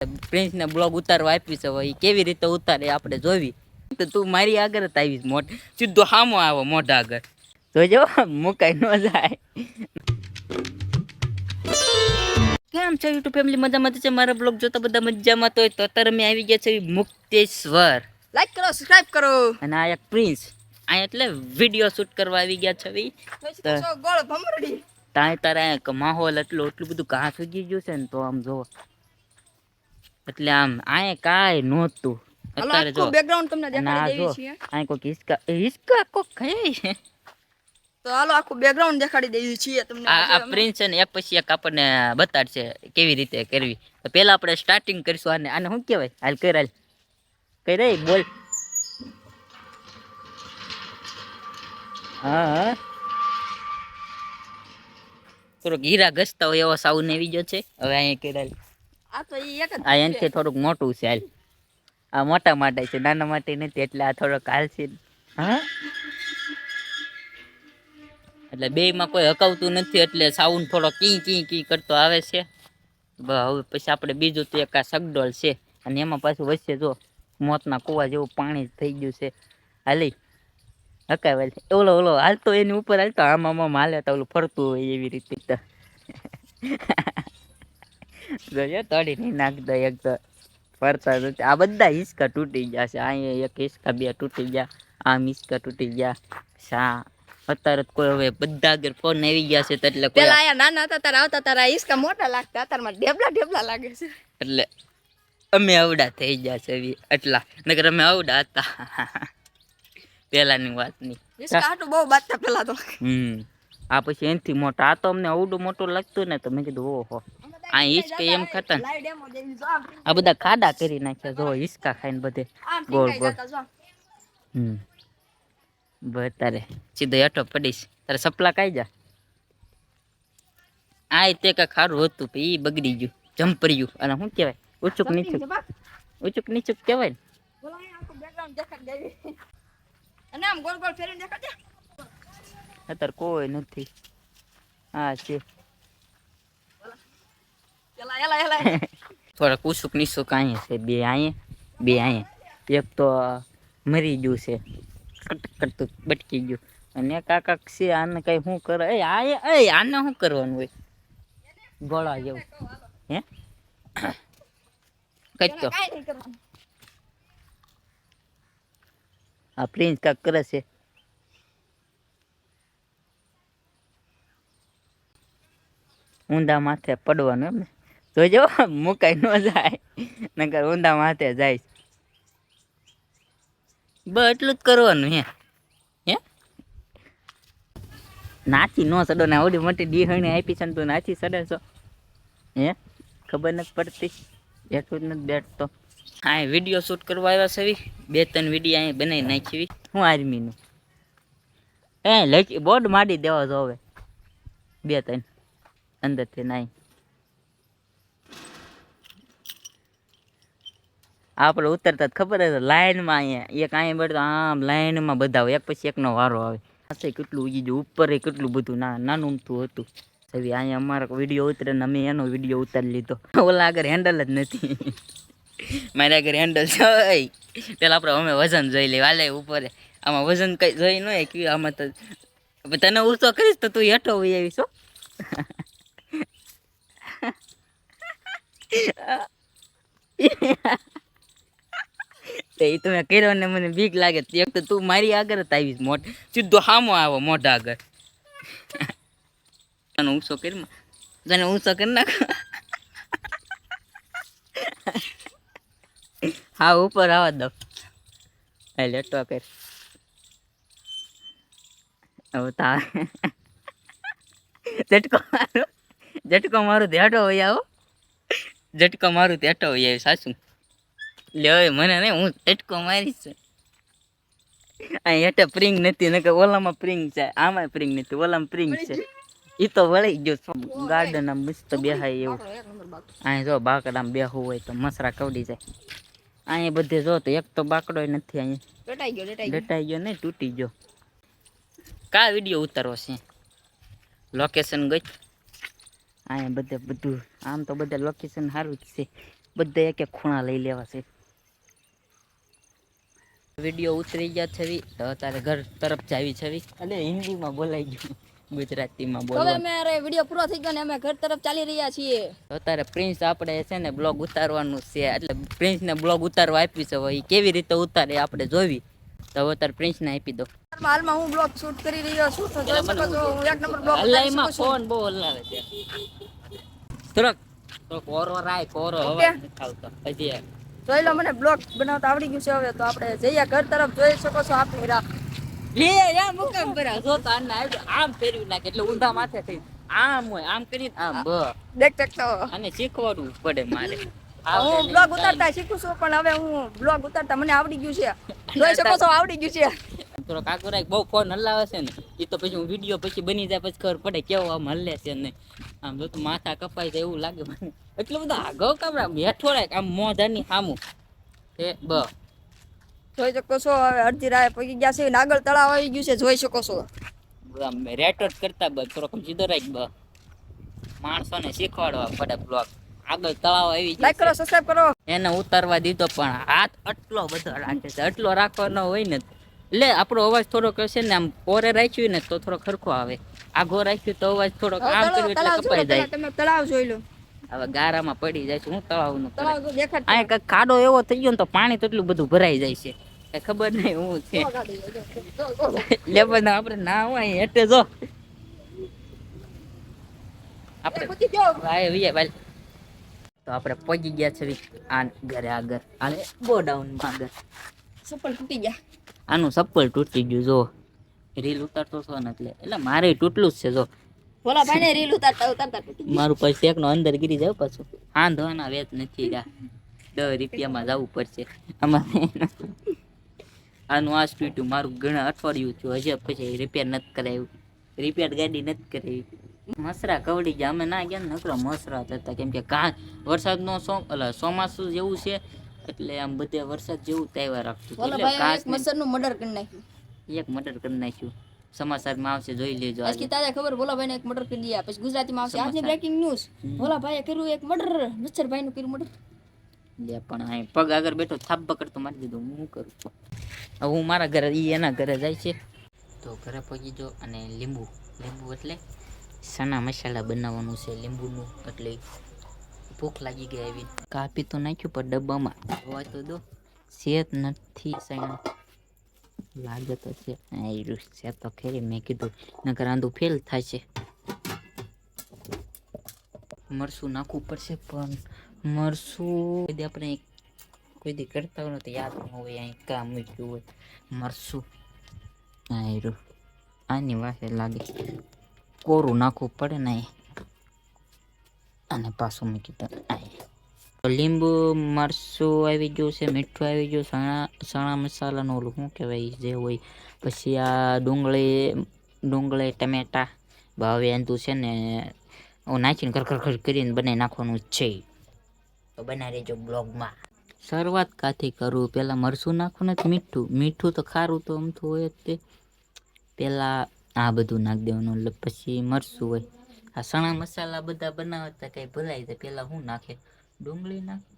પ્રિન્સને blog ઉતારવા આપી છે હવે એ કેવી રીતે ઉતારે આપણે જોવી. તો તું મારી આગળ જ આવીશ મોટ સીધો હામો આવો મોઢા આગળ. જોજો મુકાઈ ન જાય. કેમ છે યુટ્યુબ ફેમિલી મજામાં છે? મારા બ્લોગ જોતા બધા મજામાં તો અત્યારે મેં આવી ગયા છે મુક્તેશ્વર. લાઈક કરો સબસ્ક્રાઇબ કરો. અને આ એક પ્રિન્સ આ એટલે વીડિયો શૂટ કરવા આવી ગયા છે ત્યાં તો ગોળ ભમરડી. તાય તારે માહોલ એટલું એટલું બધું ઘાસ ઉગી ગયું છે ને તો આમ જો એટલે આમ આય કાંઈ નહોતું. અત્યારે જો બેકગ્રાઉન્ડ તમને દેખાડી દેવી છે. આય કોક હિસકા હિસકા કોક ખાય છે. તો હાલો આખું બેકગ્રાઉન્ડ દેખાડી દેવી છીએ તમને આ પ્રિન્સ છે ને એક પછી એક આપણને બતાડશે કેવી રીતે કરવી. તો પહેલા આપણે સ્ટાર્ટિંગ કરીશું આને આને શું કહેવાય? હાલ કર હાલ. કઈ રહી બોલ. હા હા. થોડોક હીરા ઘસતા હોય એવો સાઉન્ડ આવી ગયો છે. હવે અહીંયા કર હાલ. આ તો એક જ આ એનથી થોડુંક મોટું છે હાલ. આ મોટા માટે છે નાના માટે નથી એટલે આ થોડોક હાલ છે. હા? એટલે બે માં કોઈ હકાવતું નથી એટલે સાઉન્ડ થોડો કી કી કી કરતો આવે છે. હવે પછી આપણે બીજું તો એક આ સગડોલ છે અને એમાં પાછું વચ્ચે જો મોતના કુવા જેવું પાણી થઈ ગયું છે. હાલી હકાવે છે. ઓલો ઓલો હાલતો એની ઉપર હાલતો આમ આમ આમ હાલે તો ઓલું ફરતું હોય એવી રીતે. તો તળી નહીં નાખતો એક તો. ફરતા નથી આ બધા હિસકા તૂટી ગયા છે. અહીંયા એક હિસકા બે તૂટી ગયા આમ હિસકા તૂટી ગયા. શા? અત્યારે કોઈ હવે બધા ઘર ફોન આવી ગયા છે એટલે પેલા આયા નાના હતા તારા આવતા તારા ઈસકા મોટા લાગતા અત્યારમાં ઢેબલા ઢેબલા લાગે છે. એટલે અમે અવડા થઈ ગયા છે એટલા. નકર અમે અવડા હતા. પેલાની વાતની. ઈસકા હાટું બહુ બાતતા પેલા તો હમ. આ પછી એનથી મોટા આ તો અમને અવડું મોટું લાગતું ને તો મેં કીધું ઓહો. આ હિસકા એમ ખાતા ને લાઈ ડેમો દેવી જો આમ આ બધા ખાડા કરી નાખ્યા જો હિસકા ખાઈને બધે. ગોળ ગોળ. હમ. બસ તારે સીધો હેઠો પડીશ. તારે સપલા કાઈ જા? આ તે કાંઈક ખારું હતું એ ઈ બગડી ગયું જમ્પર્યું અને શું કહેવાય? ઉચુક નીચુક. ઉચુક નીચુક કહેવાય ને. અત્યારે કોઈ નથી. હા છે. એલા, એલા, એલા. થોડાક ઉસુક નીસુક અહીંયા છે બે અહીંયા બે અહીંયા એક તો મરી ગયું છે કટક કરતું બટકી ગયું. અને એક આ કાંક છે આને કઈ શું કરે એ આ એ આને શું કરવાનું હોય? ગોળા જેવું. હે? કઈ તો. એલા, કાંઈ નહીં કરવાનું. આ પ્રિન્સ કાંક કરે છે. ઊંધા માથે પડવાનું એમ ને? જોજો મુકાઈ ન જાય. નકર ઊંધા માથે જાય. બસ એટલું જ કરવાનું હે. હે? નાચી ન સડો ને આવડી મોટી ડીહણી આપી છે ને તું નાચી સડે છો. હે? ખબર નથી પડતી. એટલું જ નથી બેઠતો. હા વીડિયો શૂટ કરવા આવ્યા છે બે ત્રણ વીડિયો અહીં બનાવી નાખી હું આર્મીનું. એ લખી બોર્ડ માડી દેવા જો હવે. બે ત્રણ. અંદરથી નાઈ. આપણે ઉતરતા ખબર જ લાઇનમાં અહીંયા, એક અહીંયા બેઠો આમ લાઇનમાં બધા એક પછી એકનો વારો આવે. પાસે કેટલું ઉગી ગયું ઉપર કેટલું બધું ના નાનું અમથું હતું. હવે અહીંયા અમારો વીડિયો ઉતરે ને અમે એનો વીડિયો ઉતારી લીધો. ઓલા આગળ હેન્ડલ જ નથી. મારે આગળ હેન્ડલ છે પેલા આપણે અમે વજન જોઈ લઈએ, વાલે ઉપર. આમાં વજન કંઈ જોઈ ન હોય કે આમાં તો તને ઊંચો કરીશ તો તું હેઠો હોઈ આવીશ, હો. તો એ તો મેં કર્યો ને મને બીક લાગે. તે એક તો મારી આગળ જ આવીશ મોટ સીધો હામો આવો મોઢા આગળ. તને ઊંચો કરી તને ઊંચો કરી નાખ. હા, ઉપર આવવા દો. એ લેટો કર. હવે તા ઝટકો મારો. ઝટકો મારું ધેટો હોય આવો. ઝટકો મારું ધેટો હોય આવી, સાસુ. લે મને નહીં હું ટટકો મારીશ. અહીં હેઠે પ્રિંગ નથી નકર ઓલામાં પ્રિંગ છે આમાં પ્રિંગ નથી ઓલામાં પ્રિંગ છે. એ તો વળી ગયો ગાર્ડન આમ મસ્ત બેહાય એવું. અહીં જો બાકડામાં બેહવું હોય તો મસરા કવડી જાય. અહીંયા બધે જો તો એક તો બાકડો નથી અહીંયા ડટાઈ ગયો ડટાઈ ગયો. ડટાઈ ગયો ને તૂટી ગયો. કા વીડિયો ઉતારવો છે? લોકેશન ગઈ? અહીંયા બધે બધું આમ તો બધા લોકેશન સારું જ છે. બધા એક એક ખૂણા લઈ લેવા છે. વીડિયો ઉતરી ગયા છવી. તો અત્યારે ઘર તરફ જાવી છવી. અને હિન્દીમાં બોલાઈ ગયું. ગુજરાતીમાં હવે બોલવા અરે વીડિયો પૂરો થઈ ગયો ને અમે ઘર તરફ ચાલી રહ્યા છીએ. અત્યારે પ્રિન્સ આપણે છે ને બ્લોગ ઉતારવાનું છે. એટલે પ્રિન્સને બ્લોગ ઉતારવા આપી છે. હવે કેવી રીતે ઉતારે આપણે જોવી. તો હવે અત્યારે પ્રિન્સને આપી દો. હાલમાં હું બ્લોગ શૂટ કરી રહ્યો છું. તો જોઈ શકો છો હું એક નંબર બ્લોગ હલાઈમાં ફોન બહુ હલાવે છે. થોડોક થોડોક ઓરો રાય કોરો હવે ખાવતો. હજી જોઈ લો મને બ્લોગ બનાવતા આવડી ગયું છે હવે તો આપણે જઈએ ઘર તરફ જોઈ શકો છો આપની રાહ. લે યા મુકામ બરા જો તો આને આમ ફેરવી નાખે એટલે ઊંધા માથે થઈ આમ હોય આમ કરીને આમ બ. દેખ દેખતો અને શીખવાડવું પડે મારે. હું બ્લોગ ઉતારતા શીખું છું પણ હવે હું બ્લોગ ઉતારતા મને આવડી ગયું છે. જોઈ શકો છો આવડી ગયું છે. થોડો કાકો રાખ બહુ ફોન હલાવે છે ને એ તો પછી હું વીડિયો પછી બની જાય પછી ખબર પડે કેવો આમ હલે છે ને. આમ જો તો માથા કપાઈ જાય એવું લાગે મને. એટલું બધું આગળ કામરા બેઠો રાખ આમ મોઢાની સામું એ બ. જોઈ શકો છો હવે અડધી રાહ પગી ગયા છે નાગલ તળાવ આવી ગયું છે જોઈ શકો છો. આમ રેટો કરતા બસ થોડોક સીધો રાખ બ. માણસોને શીખવાડવા પડે બ્લોગ આગળ તળાવ આવી લાઈક કરો જાય સબસ્ક્રાઇબ કરો. એને ઉતારવા દીધો પણ હાથ આટલો બધો રાખે છે. આટલો રાખવાનો હોય ને એટલે આપણો અવાજ થોડોક હશે ને આમ પોરે રાખ્યું ને તો થોડો ખરખો આવે. આઘો રાખ્યું તો અવાજ થોડોક આમ કર્યું એટલે કપાઈ જાય. તમે તળાવ જોઈ લો. હવે ગારામાં પડી જાય છે હું તળાવનું અહીં કંઈક ખાડો એવો થઈ ગયો ને તો પાણી તો એટલું બધું ભરાઈ જાય છે. કઈ ખબર નહીં હું છે. એટલે પણ આપણે ના હોય એટલે જો. આપણે તો આપણે પહોંચી ગયા છે આ ઘરે આગળ. આને ગોડાઉનમાં આગળ. સફળ તૂટી ગયા. આનું ચપ્પલ તૂટી ગયું જો. રીલ ઉતારતો છો ને એટલે. એટલે મારે તૂટલું જ છે જો. ભોલા ભાઈ ને રીલ ઉતારતા ઉતારતા તૂટી મારું પછી ટેકનો અંદર ગીરી જાય પાછું. આંધવાના વેત નથી રહ્યા. દસ રૂપિયામાં જવું પડશે. અમારે આનું આ સ્પીટું મારું ઘણા અઠવાડિયું થયું. હજી પછી રિપેર નથી કરાવ્યું રિપેર ગાડી નથી કરાવી. મસરા કવડી ગયા. અમે ના ગયા ને નકરો મસરા થતા કેમ કે કા વરસાદનો સો એટલે ચોમાસું જેવું છે. એટલે આમ બધે વરસાદ જેવું તહેવાર રાખતું એટલે કાચ ઘાસનું મર્ડર કરી નાખ્યું. એક મર્ડર કરી નાખ્યું. સમાચારમાં આવશે જોઈ લેજો આજથી આજે. તાજા ખબર ભોલા ભાઈ ને એક મર્ડર કરી દીયા પછી ગુજરાતીમાં આવશે આજની બ્રેકિંગ ન્યૂઝ ભોલાભાઈએ કર્યું એક મર્ડર. મચ્છરનું કર્યું મર્ડર. લે પણ અહીં પગ આગળ બેઠો થાપ પકડતો મારી દીધો. હું શું કરું? હવે હું મારા ઘરે ઈ એના ઘરે જાય છે. તો ઘરે પહોંચી જો અને લીંબુ. લીંબુ એટલે સના મસાલા બનાવવાનું છે લીંબુનું. એટલે ભૂખ લાગી ગઈ આવી કાપી તો નાખ્યું પણ ડબ્બામાં. હોય તો દો. સેત નથી સણા લાગે તો છે. આ ઈ છે. તો ખેરી. મેં કીધું, નકર આંધું ફેલ થાય છે. મરસું નાખવું પડશે પણ મરસું કોઈ આપણે કોઈ દી કરતા હોય તો યાદ ન હોય. અહીં કામ મૂક્યું હોય. મરસું. આયરું આની વાસે લાગે. કોરું નાખવું પડે ને. અને પાછું મૂકી દો. તો લીંબુ મરસું આવી ગયું છે, મીઠું આવી ગયું, સણા સણા મસાલાનું ઓલું શું કહેવાય જે હોય. પછી આ ડુંગળી ડુંગળી, ટમેટા, ભાવે એંધું છે ને નાખીને ખર ખર ખર કરીને બનાવી નાખવાનું છે. તો બનાવી રહેજો બ્લોગમાં. શરૂઆત કાથી કરું? પહેલાં મરચું નાખવું નથી મીઠું. મીઠું તો ખારું તો અમથું હોય જ તે. પહેલાં આ બધું નાખી દેવાનું, એટલે પછી મરચું હોય. આ સણા મસાલા બધા બનાવતા કંઈ ભૂલાઈ જાય. પહેલાં શું નાખે? ડુંગળી નાખે?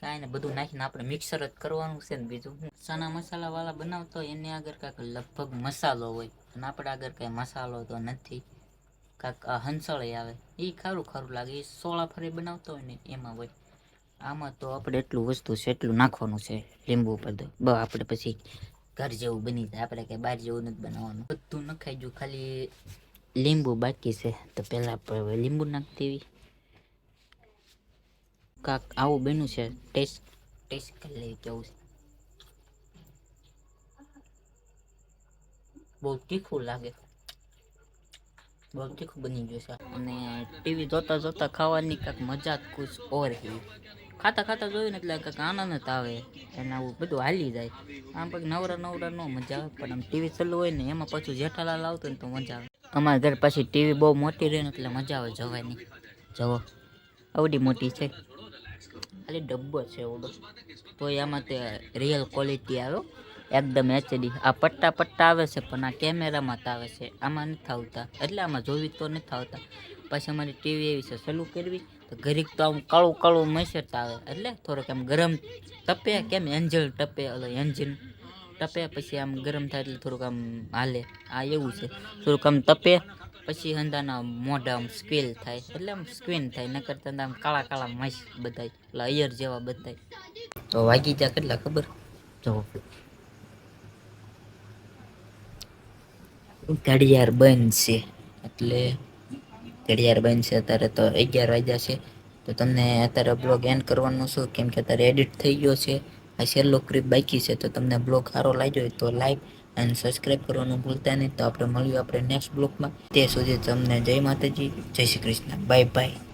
કાંઈ ને બધું નાખીને આપણે મિક્સર જ કરવાનું છે ને બીજું શું સણા મસાલાવાળા બનાવતો હોય, એની આગળ કાંઈક લગભગ મસાલો હોય. અને આપણે આગળ કાંઈ મસાલો તો નથી. આ હંસળી આવે. એ ખારું ખારું લાગે. એ સોળા ફરી બનાવતો હોય ને, એમાં હોય. આમાં તો આપણે એટલું વસ્તુ છે, એટલું નાખવાનું છે, લીંબુ ઉપર તો બ, આપણે પછી ઘર જેવું બની જાય. આપણે કંઈ બહાર જેવું નથી બનાવવાનું. બધું નખાઈ ગયું. ખાલી લીંબુ બાકી છે તો પહેલાં આપણે લીંબુ નાખી દેવી કાંક આવું બન્યું છે ટેસ્ટ ટેસ્ટ કરી લેવી કેવું છે બહુ તીખું લાગે બહુ તીખું બની ગયું છે અને ટીવી જોતા જોતા ખાવાની કાંઈક મજા જ કુછ ઓર ખાતા ખાતા જોયું ને એટલે કાંઈક આનંદ જ આવે અને આવું બધું હાલી જાય આમ પછી નવરા નવરા નો મજા આવે પણ આમ ટીવી ચાલુ હોય ને એમાં પાછું જેઠાલાલ આવતો ને તો મજા આવે અમારા ઘર પાછી ટીવી બહુ મોટી રહે ને એટલે મજા આવે જોવાની. જવો આવડી મોટી છે. ખાલી ડબ્બો છે એવડો તો આમાં તે રિયલ ક્વોલિટી આવ્યો એકદમ એચડી આ પટ્ટા પટ્ટા આવે છે, પણ આ કેમેરામાં તો આવે છે. આમાં નથી આવતા. એટલે આમાં જોવી તો નથી આવતા. પછી અમારી ટીવી એવી છે સલું કરવી. તો ઘરેક તો આમ કાળું કાળું મસટ આવે. એટલે થોડોક આમ ગરમ તપે, કેમ એન્જલ ટપે ઓલો એન્જિન ટપે પછી આમ ગરમ થાય એટલે થોડુંક આમ હાલે. આ એવું છે. થોડુંક આમ તપે પછી હંદાના મોઢા આમ સ્કેલ થાય. એટલે આમ સ્ક્વીન થાય, નકર તો આમ કાળા કાળા મસ બધાય. એટલે અયર જેવા બધાય. તો વાગી ત્યાં કેટલા ખબર? જો. ઘડિયાળ બંધ છે. એટલે ઘડિયાળ બંધ છે. અત્યારે તો અગિયાર વાગ્યા છે. તો તમને અત્યારે બ્લોગ એન્ડ કરવાનું છું. કેમ કે અત્યારે એડિટ થઈ ગયો છે. આ છેલ્લો ક્લિપ બાકી છે તો તમને બ્લોગ સારો લાગ્યો હોય તો લાઈક અને સબસ્ક્રાઈબ કરવાનું ભૂલતા નહીં. તો આપણે મળ્યું આપણે નેક્સ્ટ બ્લોગમાં. તે સુધી તમને જય માતાજી, જય શ્રી કૃષ્ણ. Bye bye